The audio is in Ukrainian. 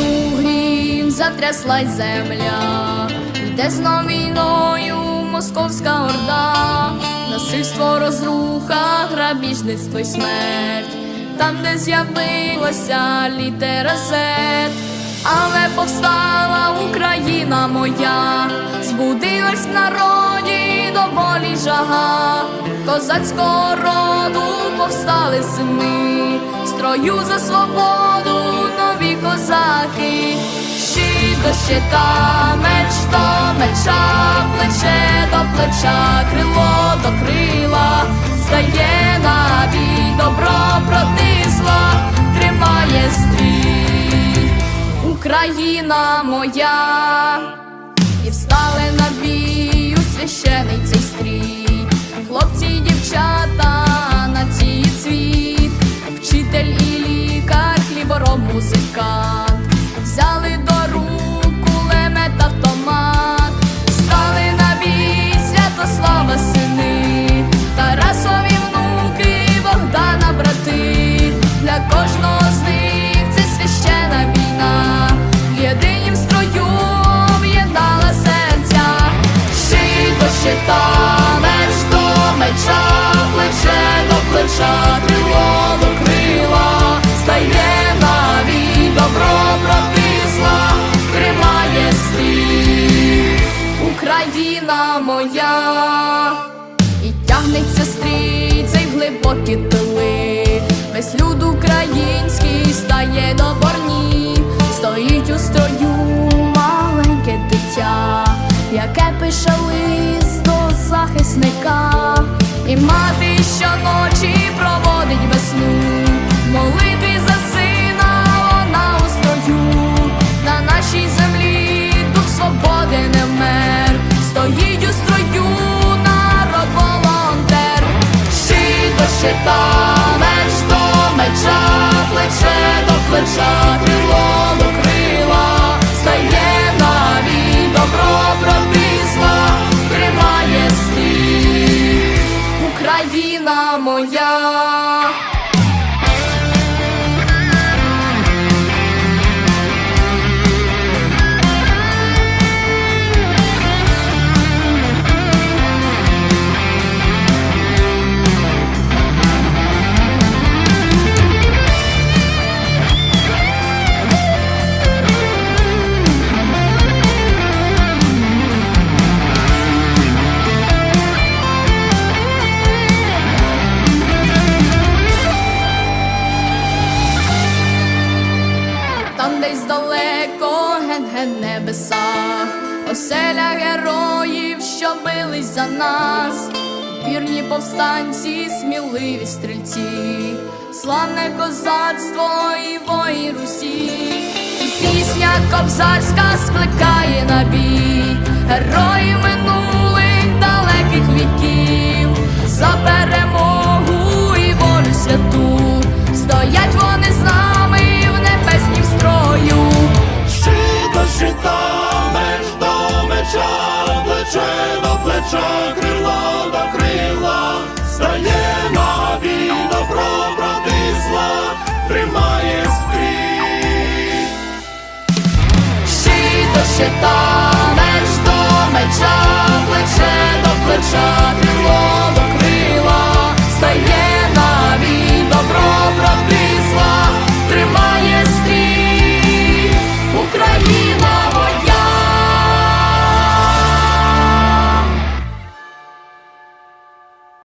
Гримнув грім, затряслась земля, йде знов війною московська орда, насильство, розруха, грабіжництво й смерть, там, де з'явилася літера Z, але повстала Україна моя, збудилась в народі до волі жага, козацького роду повстали сини, строю за свободу нові козаки, щит щита, меч до меча, плече до плеча, крило до крила, стає на бій, добро проти зла, тримає стрій, Україна моя, і встали на бій у священий цей стрій, хлопці й дівчата на цій цвіт, вчитель і лікар, хлібороб, музикант, плеча, крило до крила, стає на бій, добро тримає стрій, Україна моя. І тягнеться стрій цей в глибокі тили. Весь люд український стає до борні, стоїть у строю щит до меч до меча, плече до плеча, крило далеко небесах, оселя героїв, що бились за нас, вірні повстанці, сміливі стрільці, славне козацтво і вої Русі, і пісня кобзарська скликає на бій, герої плеча крила до крила, стає на добро проти зла, тримає скрізь, Щі до щита, меч до меча, плече до плеча.